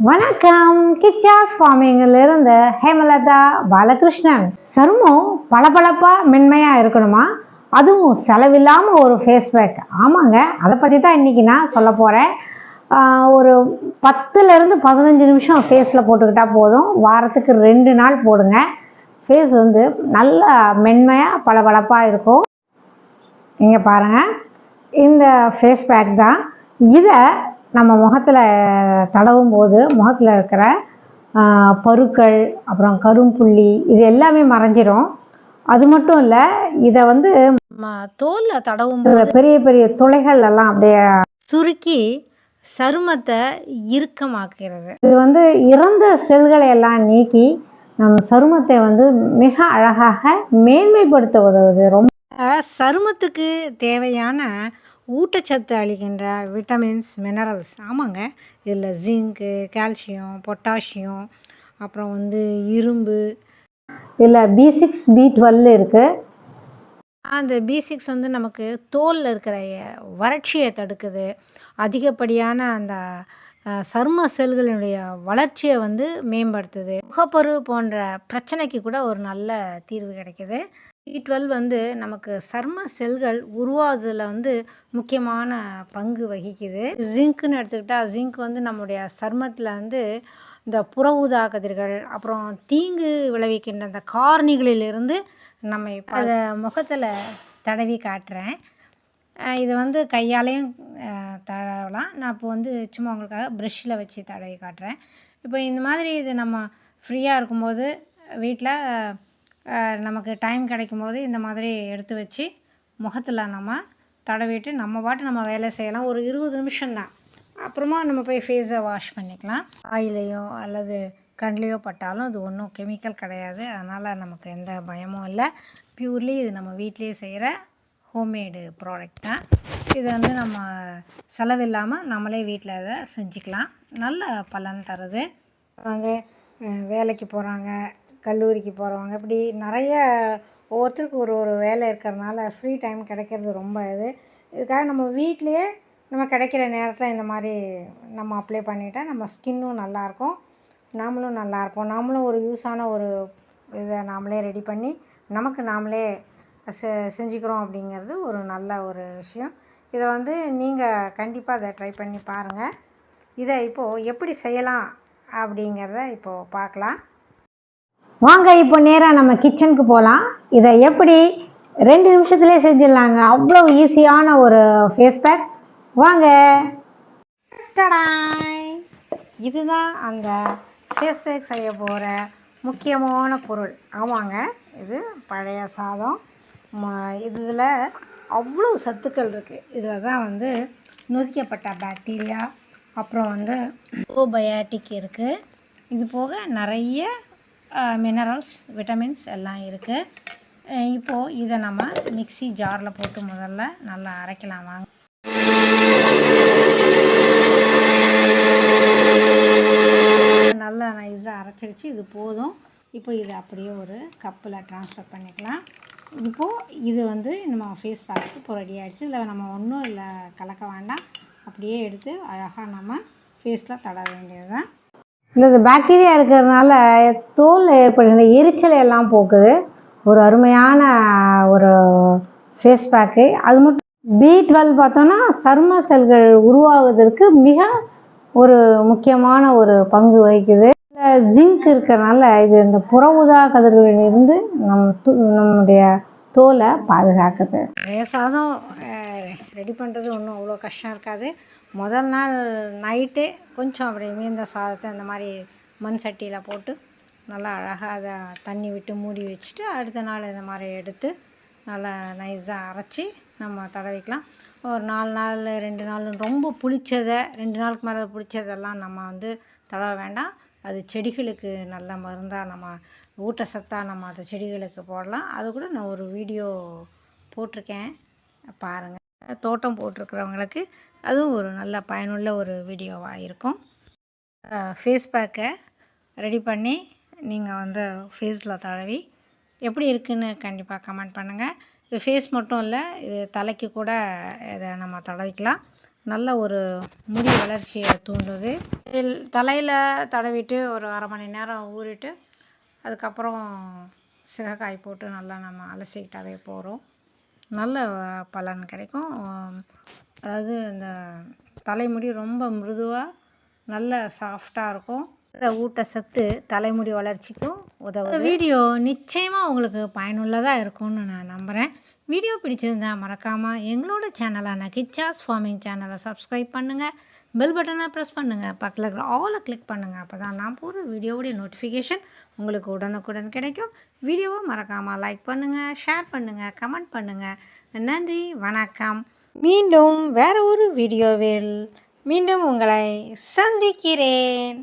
வணக்கம். கிச்சாஸ் ஃபார்மிங்கில் இருந்த ஹேமலதா பாலகிருஷ்ணன். சருமம் பளபளப்பா மென்மையா இருக்கணுமா? அதுவும் செலவில்லாமல் ஒரு ஃபேஸ் பேக் ஆமாங்க அதை பற்றி தான் இன்றைக்கி நான் சொல்ல போகிறேன் ஒரு பத்துலேருந்து பதினஞ்சு நிமிஷம் ஃபேஸில் போட்டுக்கிட்டா போதும். வாரத்துக்கு ரெண்டு நாள் போடுங்க. ஃபேஸ் வந்து நல்ல மென்மையாக பளபளப்பாக இருக்கும். இங்கே பாருங்கள் இந்த ஃபேஸ் பேக் தான். இதை நம்ம முகத்தில் தடவும் போது முகத்தில் இருக்கிற ஆஹ், பருக்கள் அப்புறம் கரும்புள்ளி இது எல்லாமே மறைஞ்சிரும். அது மட்டும் இல்லை இதை வந்து தோலில் தடவும் பெரிய பெரிய துளைகள் எல்லாம் அப்படியே சுருக்கி சருமத்தை இறுக்கமாக்கிறது இது வந்து இறந்த செல்களை எல்லாம் நீக்கி நம் சருமத்தை வந்து மிக அழகாக மேன்மைப்படுத்த உதவுது. ரொம்ப சருமத்துக்கு தேவையான ஊட்டச்சத்து அளிக்கின்ற விட்டமின்ஸ் மினரல்ஸ் ஆமாங்க. இதில் ஜிங்க்கு கால்சியம் பொட்டாசியம் அப்புறம் வந்து இரும்பு. இதில் பி சிக்ஸ் பி டுவெல் இருக்குது அந்த பி சிக்ஸ் வந்து நமக்கு தோலில் இருக்கிற வறட்சியை தடுக்குது. அதிகப்படியான அந்த சர்ம சரும செல்களினுடைய வளர்ச்சியை வந்து மேம்படுத்துது. முகப்பரு போன்ற பிரச்சனைக்கு கூட ஒரு நல்ல தீர்வு கிடைக்குது. பி டுவெல் வந்து நமக்கு சர்ம செல்கள் உருவாததில் வந்து முக்கியமான பங்கு வகிக்குது. ஜிங்க்னு எடுத்துக்கிட்டால் ஜிங்க் வந்து நம்முடைய சர்மத்தில் வந்து இந்த புற ஊதா கதிர்கள் அப்புறம் தீங்கு விளைவிக்கின்ற அந்த காரணிகளிலிருந்து நம்ம இப்போ அதை முகத்தில் தடவி காட்டுறேன். இது வந்து கையாலையும் தடவலாம். நான் இப்போ வந்து சும்மா உங்களுக்காக ப்ரெஷ்ஷில் வச்சு தடவி காட்டுறேன். இப்போ இந்த மாதிரி இது நம்ம ஃப்ரீயாக இருக்கும்போது வீட்டில் நமக்கு டைம் கிடைக்கும் போது இந்த மாதிரி எடுத்து வச்சு முகத்தில் நம்ம தடவிட்டு நம்ம பாட்டு நம்ம வேலை செய்யலாம். ஒரு இருபது நிமிஷம்தான் அப்புறமா நம்ம போய் ஃபேஸை வாஷ் பண்ணிக்கலாம். ஆயிலையோ அல்லது கண்லேயோ பட்டாலும் அது ஒன்றும் கெமிக்கல் கிடையாது. அதனால் நமக்கு எந்த பயமும் இல்லை. பியூர்லி இது நம்ம வீட்டிலேயே செய்கிற ஹோம்மேடு ப்ராடக்ட் தான். இது வந்து நம்ம செலவில்லாமல் நம்மளே வீட்டில் அதை செஞ்சுக்கலாம். நல்ல பலன் தருது. அவங்க வேலைக்கு போகிறாங்க கல்லூரிக்கு போகிறவங்க இப்படி நிறைய ஒவ்வொருத்தருக்கு ஒரு ஒரு வேலை இருக்கிறதுனால ஃப்ரீ டைம் கிடைக்கிறது ரொம்ப இது. இதுக்காக நம்ம வீட்டிலையே நம்ம கிடைக்கிற நேரத்தில் இந்த மாதிரி நம்ம அப்ளை பண்ணிட்டா நம்ம ஸ்கின்னும் நல்லாயிருக்கும் நாமளும் நல்லாயிருப்போம் நாமளும் ஒரு யூஸான ஒரு இதை நாமளே ரெடி பண்ணி நமக்கு நாமளே செ செஞ்சுக்கிறோம் அப்படிங்கிறது ஒரு நல்ல ஒரு விஷயம். இதை வந்து நீங்கள் கண்டிப்பாக அதை ட்ரை பண்ணி பாருங்கள் இதை இப்போது எப்படி செய்யலாம் அப்படிங்கிறத இப்போது பார்க்கலாம். வாங்க இப்போ நேராக நம்ம கிச்சனுக்கு போகலாம் இதை எப்படி ரெண்டு நிமிஷத்துலேயே செஞ்சிடலாங்க. அவ்வளோ ஈஸியான ஒரு ஃபேஸ் பேக் வாங்க. டடாய் இதுதான் அந்த ஃபேஸ் பேக் செய்ய போகிற முக்கியமான பொருள். ஆமாங்க இது பழைய சாதம். இதில் அவ்வளோ சத்துக்கள் இருக்குது இதில் தான் வந்து நொதிக்கப்பட்ட பாக்டீரியா அப்புறம் வந்து ப்ரோபயாட்டிக் இருக்குது இது போக நிறைய மினரல்ஸ் விட்டமின்ஸ் எல்லாம் இருக்குது இப்போது இதை நம்ம மிக்ஸி ஜாரில் போட்டு முதல்ல நல்லா அரைக்கலாம் வாங்க. நல்லா நைஸாக அரைச்சிருச்சு. இது போதும். இப்போ இது அப்படியே ஒரு கப்பில் ட்ரான்ஸ்ஃபர் பண்ணிக்கலாம். இப்போது இது வந்து நம்ம ஃபேஸ் பேக்கு இப்போ ரெடி ஆகிடுச்சு இதில் நம்ம ஒன்றும் இல்லை கலக்க வேண்டாம். அப்படியே எடுத்து அழகாக நம்ம ஃபேஸில் தட வேண்டியது தான் இல்லை பாக்டீரியா இருக்கிறதுனால தோல் ஏற்படுகிற எரிச்சலை எல்லாம் போக்குது. ஒரு அருமையான ஒரு ஃபேஸ் பேக்கு அது மட்டும் பி டுவெல் பார்த்தோன்னா சர்ம செல்கள் உருவாவதற்கு மிக ஒரு முக்கியமான ஒரு பங்கு வகிக்குது. ஜிங்க் இருக்கிறதுனால இது இந்த புற ஊதா கதிர்களிலிருந்து நம் து- நம்முடைய தோலை பாதுகாக்குது. சாதம் ரெடி பண்ணுறது ஒன்றும் அவ்வளோ கஷ்டம் இருக்காது. முதல் நாள் நைட்டே கொஞ்சம் அப்படி மீந்த சாதத்தை அந்த மாதிரி மண் சட்டியில் போட்டு நல்லா அழகாக அதை தண்ணி விட்டு மூடி வச்சுட்டு அடுத்த நாள் இந்த மாதிரி எடுத்து நல்லா நைஸாக அரைச்சி நம்ம தடவிக்கலாம். ஒரு நாலு நாள் ரெண்டு நாள் ரொம்ப புளிச்சதை ரெண்டு நாளுக்கு மேலே புளிச்சதெல்லாம் நம்ம வந்து தடவ வேண்டாம். அது செடிகளுக்கு நல்ல மருந்தாக நம்ம ஊட்டச்சத்தாக நம்ம அதை செடிகளுக்கு போடலாம். அது கூட நான் ஒரு வீடியோ போட்டிருக்கேன். பாருங்கள் தோட்டம் போட்டிருக்கிறவங்களுக்கு அதுவும் ஒரு நல்ல பயனுள்ள ஒரு வீடியோவாக இருக்கும். ஃபேஸ் பேக்கை ரெடி பண்ணி நீங்கள் வந்து ஃபேஸில் தடவி எப்படி இருக்குதுன்னு கண்டிப்பாக கமெண்ட் பண்ணுங்கள் இது ஃபேஸ் மட்டும் இல்லை இது தலைக்கு கூட இதை நம்ம தடவிக்கலாம். நல்ல ஒரு முடி வளர்ச்சியை தூண்டுது. தலையில் தடவிட்டு ஒரு அரை மணி நேரம் ஊறிட்டு அதுக்கப்புறம் சிகக்காய் போட்டு நல்லா நம்ம அலசிக்கிட்டாவே போகிறோம் நல்ல பலன் கிடைக்கும். அதாவது இந்த தலைமுடி ரொம்ப மிருதுவாக நல்ல சாஃப்டாக இருக்கும். ஊட்டச்சத்து தலைமுடி வளர்ச்சிக்கும் உதவும் வீடியோ நிச்சயமாக உங்களுக்கு பயனுள்ளதாக இருக்கும்னு நான் நம்புகிறேன் வீடியோ பிடிச்சிருந்தா மறக்காமல் எங்களோட சேனலான கிச்சாஸ் ஃபார்மிங் சேனலை சப்ஸ்கிரைப் பண்ணுங்கள் பெல் பட்டனை ப்ரெஸ் பண்ணுங்கள் பக்கத்தில் இருக்கிற ஆலை கிளிக் பண்ணுங்கள் அப்போ தான் நான் போகிற வீடியோவுடைய நோட்டிஃபிகேஷன் உங்களுக்கு உடனுக்குடன் கிடைக்கும். வீடியோவை மறக்காமல் லைக் பண்ணுங்கள் ஷேர் பண்ணுங்கள் கமெண்ட் பண்ணுங்கள் நன்றி வணக்கம். மீண்டும் வேறு ஒரு வீடியோவில் மீண்டும் உங்களை சந்திக்கிறேன்.